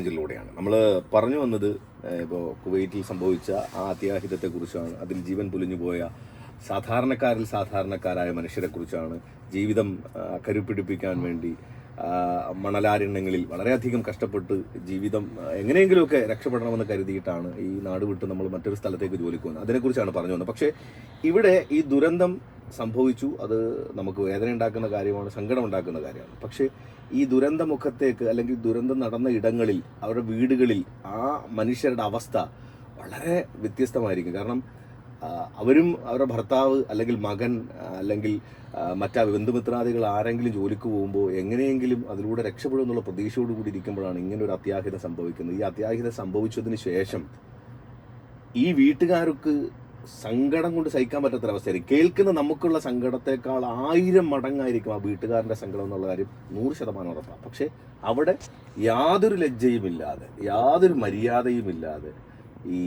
ിലൂടെയാണ് നമ്മൾ പറഞ്ഞു വന്നത് ഇപ്പോൾ കുവൈറ്റിൽ സംഭവിച്ച ആ അത്യാഹിതത്തെക്കുറിച്ചാണ്. അതിൽ ജീവൻ പൊലിഞ്ഞു പോയ സാധാരണക്കാരിൽ സാധാരണക്കാരായ മനുഷ്യരെ കുറിച്ചാണ് ജീവിതം കരുപ്പിടിപ്പിക്കാൻ വേണ്ടി മണലാരണ്യങ്ങളിൽ വളരെയധികം കഷ്ടപ്പെട്ട് ജീവിതം എങ്ങനെയെങ്കിലുമൊക്കെ രക്ഷപ്പെടണമെന്ന് കരുതിയിട്ടാണ് ഈ നാട് വിട്ട് നമ്മൾ മറ്റൊരു സ്ഥലത്തേക്ക് ജോലിക്ക് പോകുന്നത്. അതിനെക്കുറിച്ചാണ് പറഞ്ഞു വന്നത്. പക്ഷേ ഇവിടെ ഈ ദുരന്തം സംഭവിച്ചു. അത് നമുക്ക് വേദന ഉണ്ടാക്കുന്ന കാര്യമാണ് സങ്കടം ഉണ്ടാക്കുന്ന കാര്യമാണ്. പക്ഷേ ഈ ദുരന്തമുഖത്തേക്ക് അല്ലെങ്കിൽ ദുരന്തം നടന്ന ഇടങ്ങളിൽ അവരുടെ വീടുകളിൽ ആ മനുഷ്യരുടെ അവസ്ഥ വളരെ വ്യത്യസ്തമായിരിക്കും. കാരണം അവരും അവരുടെ ഭർത്താവ് അല്ലെങ്കിൽ മകൻ അല്ലെങ്കിൽ മറ്റാ ബന്ധുമിത്രാദികൾ ആരെങ്കിലും ജോലിക്ക് പോകുമ്പോൾ എങ്ങനെയെങ്കിലും അതിലൂടെ രക്ഷപ്പെടും എന്നുള്ള പ്രതീക്ഷയോട് കൂടി ഇരിക്കുമ്പോഴാണ് ഇങ്ങനെ ഒരു അത്യാഹിതം സംഭവിക്കുന്നത്. ഈ അത്യാഹിതം സംഭവിച്ചതിന് ശേഷം ഈ വീട്ടുകാർക്ക് സങ്കടം കൊണ്ട് സഹിക്കാൻ പറ്റാത്തൊരവസ്ഥയായിരിക്കും കേൾക്കുന്ന നമുക്കുള്ള സങ്കടത്തെക്കാൾ ആയിരം മടങ്ങായിരിക്കും ആ വീട്ടുകാരന്റെ സങ്കടം എന്നുള്ള കാര്യം നൂറ് ശതമാനം ഉറപ്പാണ്. പക്ഷേ അവിടെ യാതൊരു ലജ്ജയുമില്ലാതെ യാതൊരു മര്യാദയുമില്ലാതെ ഈ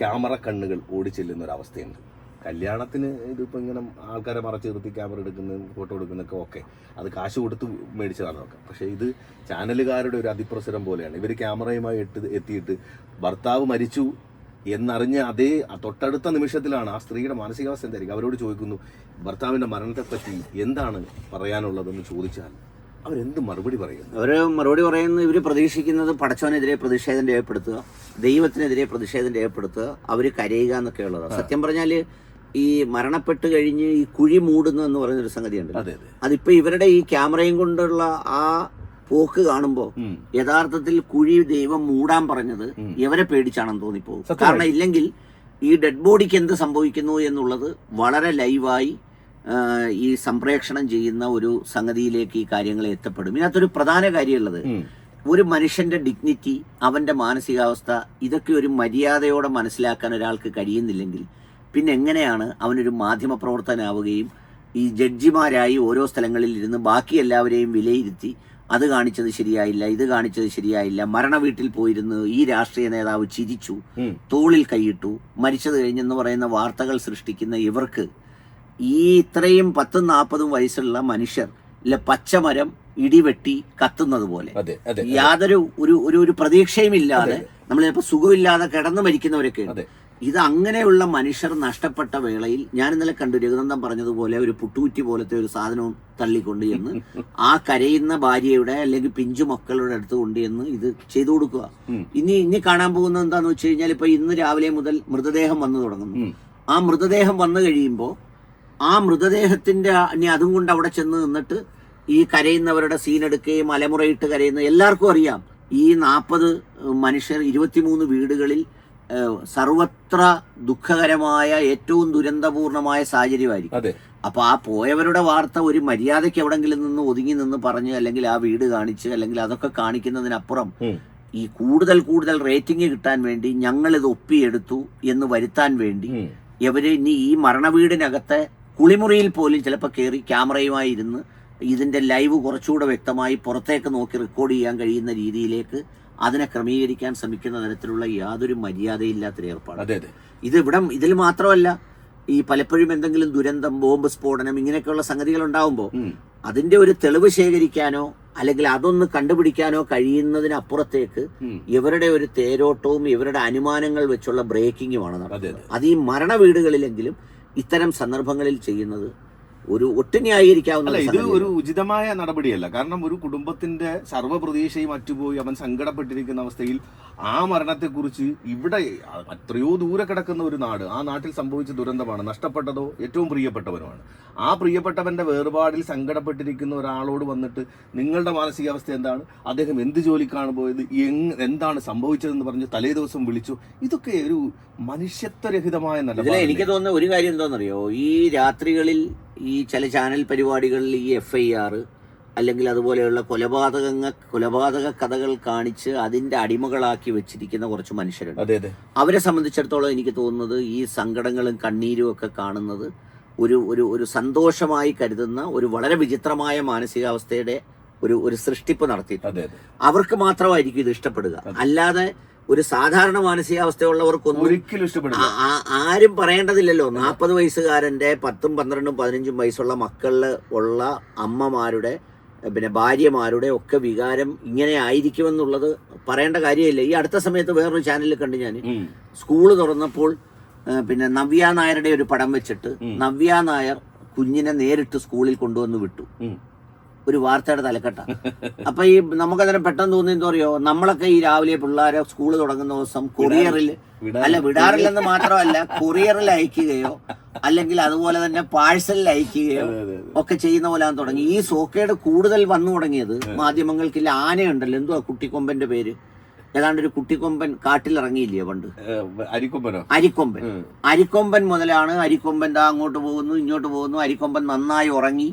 ക്യാമറ കണ്ണുകൾ ഓടിച്ചെല്ലുന്ന ഒരു അവസ്ഥയുണ്ട് കല്യാണത്തിന് ഇതിപ്പോൾ ഇങ്ങനെ ആൾക്കാരെ മറച്ച് നിർത്തി ക്യാമറ എടുക്കുന്നതും ഫോട്ടോ എടുക്കുന്നതൊക്കെ ഓക്കെ. അത് കാശ് കൊടുത്ത് മേടിച്ചതാണ് ഒക്കെ. പക്ഷേ ഇത് ചാനലുകാരുടെ ഒരു അതിപ്രസരം പോലെയാണ്. ഇവർ ക്യാമറയുമായി എത്തിയിട്ട് ഭർത്താവ് മരിച്ചു എന്നറിഞ്ഞ അതേ തൊട്ടടുത്ത നിമിഷത്തിലാണ് ആ സ്ത്രീയുടെ മാനസികാവസ്ഥ എന്തായിരിക്കും? അവരോട് ചോദിക്കുന്നു ഭർത്താവിന്റെ മരണത്തെപ്പറ്റി എന്താണ് പറയാനുള്ളതെന്ന് ചോദിച്ചാൽ അവരെന്ത് മറുപടി പറയുന്നു അവർ മറുപടി പറയുന്നത് ഇവർ പ്രതീക്ഷിക്കുന്നത് പടച്ചവനെതിരെ പ്രതിഷേധം രേഖപ്പെടുത്തുക ദൈവത്തിനെതിരെ പ്രതിഷേധം രേഖപ്പെടുത്തുക അവർ കരയുക എന്നൊക്കെയുള്ളതാണ് സത്യം പറഞ്ഞാൽ ഈ മരണപ്പെട്ട് കഴിഞ്ഞ് ഈ കുഴി മൂടുന്നു എന്ന് പറയുന്ന പറയുന്നൊരു സംഗതിയുണ്ട് അതെ അതെ. അതിപ്പോ ഇവരുടെ ഈ ക്യാമറയും കൊണ്ടുള്ള ആ പോക്ക് കാണുമ്പോൾ. യഥാർത്ഥത്തിൽ കുഴി ദൈവം മൂടാൻ പറഞ്ഞത്. ഇവരെ പേടിച്ചാണെന്ന് തോന്നിപ്പോകും. കാരണം ഇല്ലെങ്കിൽ ഈ ഡെഡ് ബോഡിക്ക് എന്ത് സംഭവിക്കുന്നു എന്നുള്ളത് വളരെ ലൈവായി ഈ സംപ്രേക്ഷണം ചെയ്യുന്ന ഒരു സംഗതിയിലേക്ക് ഈ കാര്യങ്ങൾ എത്തപ്പെടും ഇതിനകത്തൊരു പ്രധാന കാര്യമുള്ളത്. ഒരു മനുഷ്യന്റെ ഡിഗ്നിറ്റി അവന്റെ മാനസികാവസ്ഥ ഇതൊക്കെ ഒരു മര്യാദയോടെ മനസ്സിലാക്കാൻ ഒരാൾക്ക് കഴിയുന്നില്ലെങ്കിൽ പിന്നെ എങ്ങനെയാണ് അവനൊരു മാധ്യമ പ്രവർത്തനാവുകയും ഈ ജഡ്ജിമാരായി ഓരോ സ്ഥലങ്ങളിൽ ഇരുന്ന് ബാക്കി എല്ലാവരെയും വിലയിരുത്തി അത് കാണിച്ചത് ശരിയായില്ല ഇത് കാണിച്ചത് ശരിയായില്ല. മരണ വീട്ടിൽ പോയിരുന്നു. ഈ രാഷ്ട്രീയ നേതാവ് ചിരിച്ചു. തോളിൽ കൈയിട്ടു. മരിച്ചത് കഴിഞ്ഞെന്ന് പറയുന്ന വാർത്തകൾ സൃഷ്ടിക്കുന്ന ഇവർക്ക് ഈ ഇത്രയും പത്തും നാൽപ്പതും വയസ്സുള്ള മനുഷ്യർ ഇല്ല പച്ചമരം ഇടിവെട്ടി കത്തുന്നത് പോലെ. യാതൊരു ഒരു ഒരു പ്രതീക്ഷയും ഇല്ലാതെ നമ്മൾ ചിലപ്പോൾ സുഖമില്ലാതെ കിടന്നു മരിക്കുന്നവരൊക്കെ ഉണ്ട് ഇത് അങ്ങനെയുള്ള മനുഷ്യർ നഷ്ടപ്പെട്ട വേളയിൽ ഞാൻ ഇന്നലെ കണ്ടു രഘുനന്ദൻ പറഞ്ഞതുപോലെ ഒരു പുട്ടുകുറ്റി പോലത്തെ ഒരു സാധനവും തള്ളിക്കൊണ്ട് എന്ന്. ആ കരയുന്ന ഭാര്യയുടെ അല്ലെങ്കിൽ പിഞ്ചു മക്കളുടെ അടുത്ത് കൊണ്ട് ചെന്ന് ഇത് ചെയ്തു കൊടുക്കുക. ഇനി ഇനി കാണാൻ പോകുന്നത് എന്താന്ന് വെച്ച് കഴിഞ്ഞാൽ ഇപ്പൊ ഇന്ന് രാവിലെ മുതൽ മൃതദേഹം വന്നു തുടങ്ങുന്നു. ആ മൃതദേഹം വന്നു കഴിയുമ്പോൾ ആ മൃതദേഹത്തിന്റെ ഇനി അതും കൊണ്ട് അവിടെ ചെന്ന് നിന്നിട്ട് ഈ കരയുന്നവരുടെ സീൻ എടുക്കുകയും അലമുറയിട്ട് കരയുന്ന എല്ലാവർക്കും അറിയാം. ഈ നാൽപ്പത് മനുഷ്യർ ഇരുപത്തിമൂന്ന് വീടുകളിൽ സർവത്ര ദുഃഖകരമായ ഏറ്റവും ദുരന്തപൂർണമായ സാഹചര്യമായിരിക്കും. അതെ. അപ്പൊ ആ പോയവരുടെ വാർത്ത ഒരു മര്യാദയ്ക്ക് എവിടെങ്കിലും നിന്ന് ഒതുങ്ങി നിന്ന് പറഞ്ഞ് അല്ലെങ്കിൽ ആ വീട് കാണിച്ച് അല്ലെങ്കിൽ അതൊക്കെ കാണിക്കുന്നതിനപ്പുറം ഈ കൂടുതൽ കൂടുതൽ റേറ്റിംഗ് കിട്ടാൻ വേണ്ടി ഞങ്ങൾ ഇത് ഒപ്പിയെടുത്തു എന്ന് വരുത്താൻ വേണ്ടി. ഇവർ ഇനി ഈ മരണവീടിനകത്തെ കുളിമുറിയിൽ പോലും ചിലപ്പോൾ കയറി ക്യാമറയുമായി ഇരുന്ന് ഇതിന്റെ ലൈവ് കുറച്ചുകൂടെ വ്യക്തമായി പുറത്തേക്ക് നോക്കി റെക്കോർഡ് ചെയ്യാൻ കഴിയുന്ന രീതിയിലേക്ക് അതിനെ ക്രമീകരിക്കാൻ ശ്രമിക്കുന്ന തരത്തിലുള്ള യാതൊരു മര്യാദയില്ലാത്തൊരു ഏർപ്പാട് അതെ ഇത് ഇവിടെ ഇതിൽ മാത്രമല്ല ഈ പലപ്പോഴും എന്തെങ്കിലും ദുരന്തം ബോംബ് സ്ഫോടനം ഇങ്ങനെയൊക്കെയുള്ള സംഗതികൾ ഉണ്ടാവുമ്പോൾ അതിന്റെ ഒരു തെളിവ് ശേഖരിക്കാനോ അല്ലെങ്കിൽ അതൊന്ന് കണ്ടുപിടിക്കാനോ കഴിയുന്നതിനപ്പുറത്തേക്ക് ഇവരുടെ ഒരു തേരോട്ടവും ഇവരുടെ അനുമാനങ്ങൾ വെച്ചുള്ള ബ്രേക്കിങ്ങുമാണ് അത് ഈ മരണ വീടുകളിലെങ്കിലും ഇത്തരം സന്ദർഭങ്ങളിൽ ചെയ്യുന്നത് ഒരു ഒട്ടിനെയായിരിക്കാവുന്ന ഇത് ഒരു ഉചിതമായ നടപടിയല്ല. കാരണം ഒരു കുടുംബത്തിന്റെ സർവപ്രതീക്ഷയും അറ്റുപോയി അവൻ സങ്കടപ്പെട്ടിരിക്കുന്ന അവസ്ഥയിൽ ആ മരണത്തെക്കുറിച്ച് ഇവിടെ എത്രയോ ദൂരെ കിടക്കുന്ന ഒരു നാട് ആ നാട്ടിൽ സംഭവിച്ച ദുരന്തമാണ് നഷ്ടപ്പെട്ടതോ ഏറ്റവും പ്രിയപ്പെട്ടവനുമാണ്. ആ പ്രിയപ്പെട്ടവന്റെ വേർപാടിൽ സങ്കടപ്പെട്ടിരിക്കുന്ന ഒരാളോട് വന്നിട്ട് നിങ്ങളുടെ മാനസികാവസ്ഥ എന്താണ്? അദ്ദേഹം എന്ത് ജോലിക്കാണ് പോയത്? എങ് എന്താണ് സംഭവിച്ചതെന്ന് പറഞ്ഞ് തലേ ദിവസം വിളിച്ചു. ഇതൊക്കെ ഒരു മനുഷ്യത്വരഹിതമായ നല്ല എനിക്ക് തോന്നുന്ന ഒരു കാര്യം എന്താണെന്നറിയോ? ഈ രാത്രികളിൽ ഈ ചില ചാനൽ പരിപാടികളിൽ ഈ എഫ് ഐ ആർ അല്ലെങ്കിൽ അതുപോലെയുള്ള കൊലപാതകങ്ങൾ കൊലപാതക കഥകൾ കാണിച്ച് അതിന്റെ അടിമകളാക്കി വെച്ചിരിക്കുന്ന കുറച്ച് മനുഷ്യരുണ്ട്. അതെ അതെ. അവരെ സംബന്ധിച്ചിടത്തോളം എനിക്ക് തോന്നുന്നത് ഈ സങ്കടങ്ങളും കണ്ണീരും ഒക്കെ കാണുന്നത് ഒരു ഒരു ഒരു സന്തോഷമായി കരുതുന്ന ഒരു വളരെ വിചിത്രമായ മാനസികാവസ്ഥയുടെ ഒരു ഒരു സൃഷ്ടിപ്പ് നടത്തിയിട്ടുണ്ട്. അവർക്ക് മാത്രമായിരിക്കും ഇത് ഇഷ്ടപ്പെടുക. അല്ലാതെ ഒരു സാധാരണ മാനസികാവസ്ഥയുള്ളവർക്കൊന്നും ഒരിക്കലും ഇഷ്ടപ്പെടില്ല ആ- ആ- ആരും പറയേണ്ടതില്ലല്ലോ. നാൽപ്പത് വയസ്സുകാരന്റെ പത്തും പന്ത്രണ്ടും പതിനഞ്ചും വയസ്സുള്ള മക്കളിൽ ഉള്ള അമ്മമാരുടെ പിന്നെ ഭാര്യമാരുടെ ഒക്കെ വികാരം ഇങ്ങനെ ആയിരിക്കുമെന്നുള്ളത് പറയേണ്ട കാര്യമില്ല ഈ അടുത്ത സമയത്ത് വേറൊരു ചാനലിൽ കണ്ട് ഞാൻ സ്കൂൾ സ്കൂൾ തുറന്നപ്പോൾ പിന്നെ നവ്യ നായരുടെ ഒരു പടം വെച്ചിട്ട്. നവ്യ നായർ കുഞ്ഞിനെ നേരിട്ട് സ്കൂളിൽ കൊണ്ടുവന്ന് വിട്ടു. ഒരു വാർത്തയുടെ തലക്കെട്ട. അപ്പൊ ഈ നമുക്കതിനെ പെട്ടെന്ന് തോന്നി എന്താ അറിയോ? നമ്മളൊക്കെ ഈ രാവിലെ പിള്ളേരെ സ്കൂൾ തുടങ്ങുന്ന ദിവസം കൊറിയറിൽ അല്ല വിടാറില്ലെന്ന് മാത്രമല്ല കൊറിയറിൽ അയക്കുകയോ അല്ലെങ്കിൽ അതുപോലെ തന്നെ പാഴ്സലിൽ അയക്കുകയോ. ഒക്കെ ചെയ്യുന്ന പോലെ തുടങ്ങി. ഈ സോക്കയുടെ കൂടുതൽ വന്നു തുടങ്ങിയത് മാധ്യമങ്ങൾക്കില്ല. ആനയുണ്ടല്ലോ. എന്തുവാ കുട്ടിക്കൊമ്പന്റെ പേര്? ഏതാണ്ട് ഒരു കുട്ടിക്കൊമ്പൻ കാട്ടിലിറങ്ങിയില്ലേ പണ്ട്? അരിക്കൊമ്പനോ? അരിക്കൊമ്പൻ. അരിക്കൊമ്പൻ മുതലാണ് അരിക്കൊമ്പൻ ദാ അങ്ങോട്ട് പോകുന്നു ഇങ്ങോട്ട് പോകുന്നു. അരിക്കൊമ്പൻ നന്നായി ഉറങ്ങി.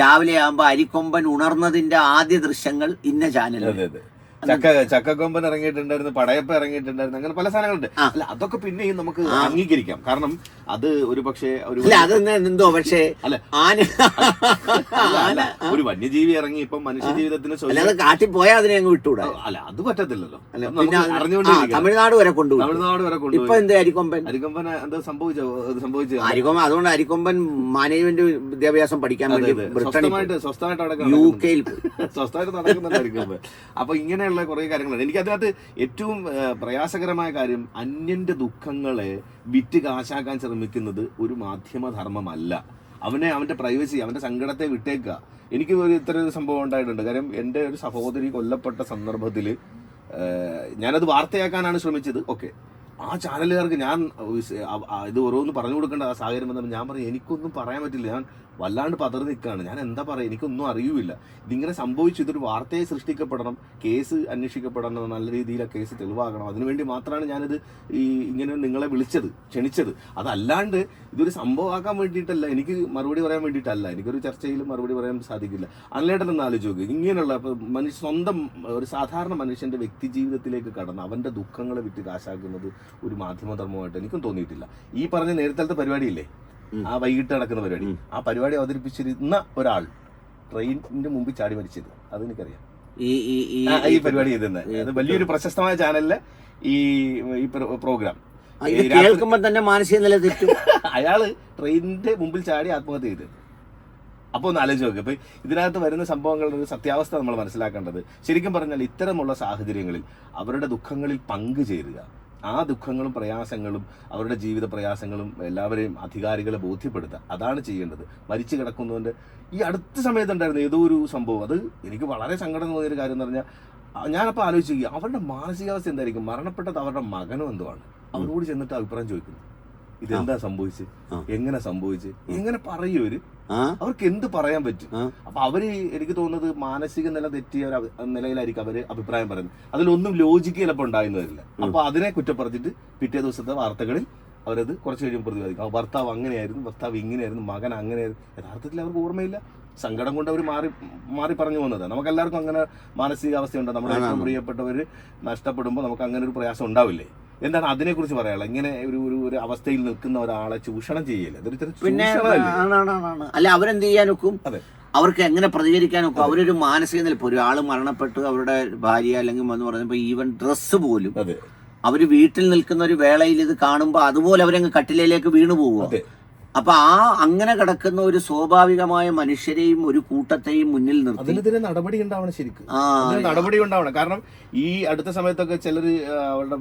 രാവിലെ ആകുമ്പോ അരിക്കൊമ്പൻ ഉണർന്നതിന്റെ ആദ്യ ദൃശ്യങ്ങൾ ഇന്ന ചാനലിൽ. ചക്ക ചക്കക്കൊമ്പൻ ഇറങ്ങിയിട്ടുണ്ടായിരുന്നു പടയപ്പ ഇറങ്ങിയിട്ടുണ്ടായിരുന്നു അങ്ങനെ പല സാധനങ്ങളുണ്ട്. അല്ല അതൊക്കെ പിന്നെയും നമുക്ക് അംഗീകരിക്കാം. കാരണം അത് ഒരു പക്ഷേ ഒരു എന്തോ പക്ഷേ അല്ല. ആന അല്ല, ഒരു വന്യജീവി ഇറങ്ങി ഇപ്പൊ മനുഷ്യ ജീവിതത്തിന് കാട്ടി കാട്ടിൽ പോയാൽ അതിനെ അങ്ങ് വിട്ടുകൂടാ? അല്ല അത് പറ്റത്തില്ലല്ലോ. തമിഴ്നാട് വരെ കൊണ്ടുപോകും തമിഴ്നാട് വരെ ഇപ്പൊ കൊണ്ടുപോയി എന്ത് അരിക്കൊമ്പൻ? അരിക്കൊമ്പൻ എന്താ സംഭവിച്ചോ? സംഭവിച്ചു? അരിക്കൊമ്പൻ അതുകൊണ്ട് അരിക്കൊമ്പൻ മാനേജ്മെന്റ് വിദ്യാഭ്യാസം പഠിക്കാൻ വേണ്ടി അതെ. ബ്രിട്ടനിൽ സ്വസ്ഥമായിട്ട് യു. കെയിൽ സ്വസ്ഥമായിട്ട് നടക്കുന്നുണ്ട് അരിക്കൊമ്പൻ. അപ്പൊ ഇങ്ങനെയുള്ള കുറേ കാര്യങ്ങളുണ്ട്. എനിക്ക് അതിനകത്ത് ഏറ്റവും പ്രയാസകരമായ കാര്യം അന്യന്റെ ദുഃഖങ്ങളെ വിറ്റ് കാശാക്കാൻ ശ്രമിക്കുന്നത് ഒരു മാധ്യമധർമ്മമല്ല. അവനെ അവന്റെ പ്രൈവസി അവന്റെ സങ്കടത്തെ വിട്ടേക്കുക. എനിക്ക് ഒരു ഇത്ര ഒരു സംഭവം ഉണ്ടായിട്ടുണ്ട്. കാര്യം എന്റെ ഒരു സഹോദരി കൊല്ലപ്പെട്ട സന്ദർഭത്തിൽ ഞാനത് വാർത്തയാക്കാനാണ് ശ്രമിച്ചത്. ഓക്കെ. ആ ചാനലുകാർക്ക് ഞാൻ ഇത് ഓരോന്ന് പറഞ്ഞു കൊടുക്കേണ്ട ആ സാഹചര്യം വന്നപ്പോൾ ഞാൻ പറയും എനിക്കൊന്നും പറയാൻ പറ്റില്ല. ഞാൻ വല്ലാണ്ട് പതറി നിൽക്കുകയാണ്. ഞാൻ എന്താ പറയുക എനിക്കൊന്നും അറിയില്ല. ഇതിങ്ങനെ സംഭവിച്ചു ഇതൊരു വാർത്തയെ സൃഷ്ടിക്കപ്പെടണം. കേസ് അന്വേഷിക്കപ്പെടണം നല്ല രീതിയിൽ ആ കേസ് തെളിവാകണം. അതിനുവേണ്ടി മാത്രമാണ് ഞാനിത് ഈ ഇങ്ങനെ നിങ്ങളെ വിളിച്ചത് ക്ഷണിച്ചത്. അതല്ലാണ്ട് ഇതൊരു സംഭവമാക്കാൻ വേണ്ടിയിട്ടല്ല. എനിക്ക് മറുപടി പറയാൻ വേണ്ടിയിട്ടല്ല. എനിക്കൊരു ചർച്ചയിൽ മറുപടി പറയാൻ സാധിക്കില്ല. അല്ലേട്ടൻ ആലോചിച്ച് നോക്ക് ഇങ്ങനെയുള്ള മനുഷ്യ സ്വന്തം ഒരു സാധാരണ മനുഷ്യന്റെ വ്യക്തി ജീവിതത്തിലേക്ക് കടന്ന് അവന്റെ ദുഃഖങ്ങളെ വിറ്റ് കാശാക്കുന്നത് ഒരു മാധ്യമധർമ്മമായിട്ട് എനിക്കും തോന്നിയിട്ടില്ല. ഈ പറഞ്ഞ നേരത്തെ പരിപാടിയില്ലേ. ആ വൈകിട്ട് നടക്കുന്ന പരിപാടി. ആ പരിപാടി അവതരിപ്പിച്ചിരുന്ന ഒരാൾ ട്രെയിനിന്റെ മുമ്പിൽ ചാടി മരിച്ചത്. അത് എനിക്കറിയാം ഈ ഈ പരിപാടി ചെയ്തിരുന്നത് വലിയൊരു പ്രശസ്തമായ ചാനലിലെ ഈ ഈ പ്രോഗ്രാം. കേൾക്കുമ്പോൾ തന്നെ മാനസിക നില തെറ്റും. അയാൾ ട്രെയിനിന്റെ മുമ്പിൽ ചാടി ആത്മഹത്യ ചെയ്തത് അപ്പോൾ ഒന്ന് ആലോചിച്ച് നോക്കുക അപ്പൊ ഇതിനകത്ത് വരുന്ന സംഭവങ്ങളുടെ ഒരു സത്യാവസ്ഥ നമ്മൾ മനസ്സിലാക്കേണ്ടത്. ശരിക്കും പറഞ്ഞാൽ ഇത്തരമുള്ള സാഹചര്യങ്ങളിൽ അവരുടെ ദുഃഖങ്ങളിൽ പങ്കുചേരുക ആ ദുഃഖങ്ങളും പ്രയാസങ്ങളും അവരുടെ ജീവിത പ്രയാസങ്ങളും എല്ലാവരെയും അധികാരികളെ ബോധ്യപ്പെടുത്തുക. അതാണ് ചെയ്യേണ്ടത്. മരിച്ചു കിടക്കുന്നതിന്റെ ഈ അടുത്ത സമയത്തുണ്ടായിരുന്നു ഏതോ ഒരു സംഭവം. അത് എനിക്ക് വളരെ സങ്കടം തോന്നിയൊരു കാര്യം എന്ന് പറഞ്ഞാൽ ഞാനപ്പോൾ ആലോചിക്കുക അവരുടെ മാനസികാവസ്ഥ എന്തായിരിക്കും? മരണപ്പെട്ടത് അവരുടെ മകനും എന്തുവാണ് അവരോട് ചെന്നിട്ട് അഭിപ്രായം ചോദിക്കുന്നു. ഇതെന്താ സംഭവിച്ചത് എങ്ങനെ സംഭവിച്ച്? എങ്ങനെ പറയും അവർ? അവർക്ക് എന്ത് പറയാൻ പറ്റും. അപ്പൊ അവർ എനിക്ക് തോന്നുന്നത് മാനസിക നില തെറ്റിയ ഒരു നിലയിലായിരിക്കും അവർ അഭിപ്രായം പറയുന്നത്. അതിലൊന്നും ലോജിക്ക് ചിലപ്പോൾ ഉണ്ടായെന്ന് വരില്ല. അപ്പൊ അതിനെ കുറ്റപ്പെടുത്തിട്ട് പിറ്റേ ദിവസത്തെ വാർത്തകളിൽ അവരത് കുറച്ച് കഴിയുമ്പോൾ പ്രതിപാദിക്കും. ഭർത്താവ് അങ്ങനെയായിരുന്നു ഭർത്താവ് ഇങ്ങനെയായിരുന്നു മകൻ അങ്ങനെയായിരുന്നു. യഥാർത്ഥത്തിൽ അവർക്ക് ഓർമ്മയില്ല. സങ്കടം കൊണ്ട് അവർ മാറി മാറി പറഞ്ഞു പോകുന്നത്. നമുക്ക് എല്ലാവർക്കും അങ്ങനെ മാനസികാവസ്ഥയുണ്ട്. നമ്മുടെ ഏറ്റവും പ്രിയപ്പെട്ടവർ നഷ്ടപ്പെടുമ്പോൾ നമുക്ക് അങ്ങനെ ഒരു പ്രയാസം ഉണ്ടാവില്ലേ? എന്താണ് അതിനെക്കുറിച്ച് പറയാനുള്ളത്? ഇങ്ങനെ ഒരു ഒരു ഒരു അവസ്ഥയിൽ നിൽക്കുന്ന ഒരാളെ ചൂഷണം ചെയ്യല്ലേ പിന്നെ. അല്ല അവരെന്ത് ചെയ്യാനൊക്കും. അവർക്ക് എങ്ങനെ പ്രതികരിക്കാനൊക്കെ? അവരൊരു മാനസിക നില ഒരാൾ മരണപ്പെട്ട് അവരുടെ ഭാര്യ അല്ലെങ്കിൽ എന്ന് പറഞ്ഞപ്പോ ഈവൻ ഡ്രസ്സ് പോലും അവർ അവർ വീട്ടിൽ നിൽക്കുന്ന ഒരു വേളയിൽ ഇത് കാണുമ്പോൾ അതുപോലെ അവരങ്ങ് കട്ടിലയിലേക്ക് വീണു പോവുക. അപ്പൊ ആ അങ്ങനെ കിടക്കുന്ന ഒരു സ്വാഭാവികമായ മനുഷ്യരെയും ഒരു കൂട്ടത്തെയും മുന്നിൽ നിർത്തി. അതിനെതിരെ നടപടി ഉണ്ടാവണം ശരിക്കും. നടപടി ഉണ്ടാവണം. കാരണം ഈ അടുത്ത സമയത്തൊക്കെ ചിലർ അവരുടെ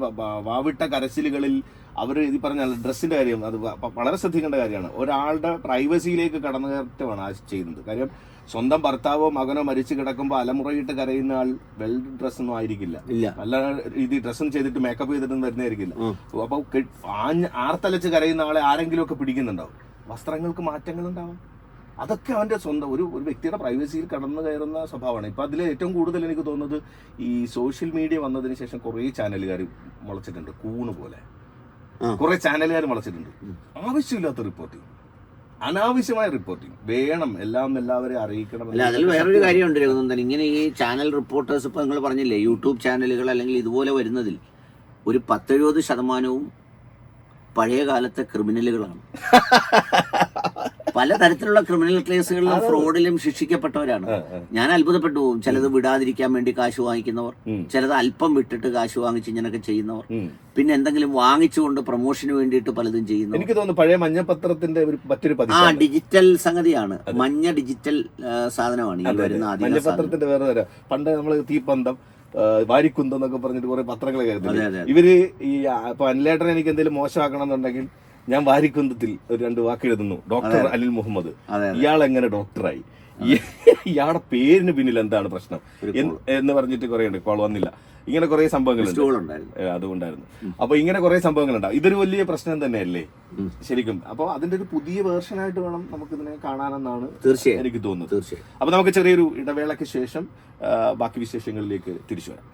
വാവിട്ട കരച്ചിലുകളിൽ അവർ ഇത് പറഞ്ഞ ഡ്രസ്സിന്റെ കാര്യം അത് വളരെ ശ്രദ്ധിക്കേണ്ട കാര്യമാണ്. ഒരാളുടെ പ്രൈവസിയിലേക്ക് കടന്നു കയറ്റമാണ് ആ ചെയ്യുന്നത്. കാര്യം സ്വന്തം ഭർത്താവോ മകനോ മരിച്ചു കിടക്കുമ്പോൾ അലമുറയിട്ട് കരയുന്ന ആൾ വെൽ ഡ്രസ്സൊന്നും ആയിരിക്കില്ല. ഇല്ല. നല്ല രീതി ഡ്രസ്സും ചെയ്തിട്ട് മേക്കപ്പ് ചെയ്തിട്ടും വരുന്നതായിരിക്കില്ല. അപ്പോൾ ആർത്തലച്ച് കരയുന്ന ആളെ ആരെങ്കിലും ഒക്കെ പിടിക്കുന്നുണ്ടാവും. വസ്ത്രങ്ങൾക്ക് മാറ്റങ്ങൾ ഉണ്ടാവും അതൊക്കെ അവന്റെ സ്വന്തം ഒരു ഒരു വ്യക്തിയുടെ പ്രൈവസിയിൽ കടന്നു കയറുന്ന സ്വഭാവമാണ്. ഇപ്പൊ അതിൽ ഏറ്റവും കൂടുതൽ എനിക്ക് തോന്നുന്നത് ഈ സോഷ്യൽ മീഡിയ വന്നതിന് ശേഷം കുറേ ചാനലുകാർ മുളച്ചിട്ടുണ്ട്. കൂണ് പോലെ. കുറെ ചാനലുകാർ വളച്ചിട്ടുണ്ട്. ആവശ്യമില്ലാത്ത റിപ്പോർട്ടിങ് അനാവശ്യമായ റിപ്പോർട്ടിങ് വേണം എല്ലാം എല്ലാവരെയും അറിയിക്കണം അല്ല അതിൽ വേറൊരു കാര്യമുണ്ട് രഘുനന്ദൻ. ഇങ്ങനെ ഈ ചാനൽ റിപ്പോർട്ടേഴ്സ് ഇപ്പൊ നിങ്ങൾ പറഞ്ഞില്ലേ യൂട്യൂബ് ചാനലുകൾ അല്ലെങ്കിൽ ഇതുപോലെ വരുന്നതിൽ ഒരു പത്തെഴുപത് ശതമാനവും പഴയ കാലത്തെ ക്രിമിനലുകളാണ് പലതരത്തിലുള്ള ക്രിമിനൽ കേസുകളിലും ഫ്രോഡിലും ശിക്ഷിക്കപ്പെട്ടവരാണ്. ഞാൻ അത്ഭുതപ്പെട്ടു പോകും ചിലത് വിടാതിരിക്കാൻ വേണ്ടി കാശ് വാങ്ങിക്കുന്നവർ. ചിലത് അല്പം വിട്ടിട്ട് കാശ് വാങ്ങിച്ച് ഇങ്ങനെയൊക്കെ ചെയ്യുന്നവർ പിന്നെ എന്തെങ്കിലും വാങ്ങിച്ചുകൊണ്ട് പ്രൊമോഷന് വേണ്ടിയിട്ട് പലതും ചെയ്യുന്നു എനിക്ക് തോന്നുന്നു പഴയ മഞ്ഞപത്രത്തിന്റെ ഒരു മറ്റൊരു ആ ഡിജിറ്റൽ സംഗതിയാണ്. മഞ്ഞ ഡിജിറ്റൽ സാധനമാണ് ഈ വരുന്ന മഞ്ഞപത്രത്തിന്റെ വേറെ പണ്ട് നമ്മൾ തീപ്പന്തം വാരിക്കുന്തം എന്നൊക്കെ പറഞ്ഞിട്ട് കുറെ പത്രങ്ങൾ കേൾക്കുന്നത് ഇവർ ഈ ഇപ്പൊ അനിലേട്ടൻ എനിക്ക് എന്തെങ്കിലും മോശമാക്കണം എന്നുണ്ടെങ്കിൽ ഞാൻ വാരിക്കുന്തത്തിൽ ഒരു രണ്ട് വാക്ക് എഴുതുന്നു. ഡോക്ടർ അനിൽ മുഹമ്മദ്. ഇയാൾ എങ്ങനെ ഡോക്ടറായി? ഇയാളുടെ പേരിന് പിന്നിൽ എന്താണ് പ്രശ്നം? എന്ന് പറഞ്ഞിട്ട് കുറെ ഉണ്ട് കോൾ വന്നില്ല. ഇങ്ങനെ കുറെ സംഭവങ്ങളുണ്ട്. അതുകൊണ്ടായിരുന്നു. അപ്പൊ ഇങ്ങനെ കുറെ സംഭവങ്ങളുണ്ടാവും. ഇതൊരു വലിയ പ്രശ്നം തന്നെയല്ലേ. ശരിക്കും. അപ്പൊ അതിന്റെ ഒരു പുതിയ വേർഷനായിട്ട് വേണം നമുക്ക് ഇതിനെ കാണാനെന്നാണ് തീർച്ചയായും. എനിക്ക് തോന്നുന്നത്. തീർച്ചയായും. അപ്പൊ നമുക്ക് ചെറിയൊരു ഇടവേളയ്ക്ക് ശേഷം ബാക്കി വിശേഷങ്ങളിലേക്ക് തിരിച്ചു വരാം.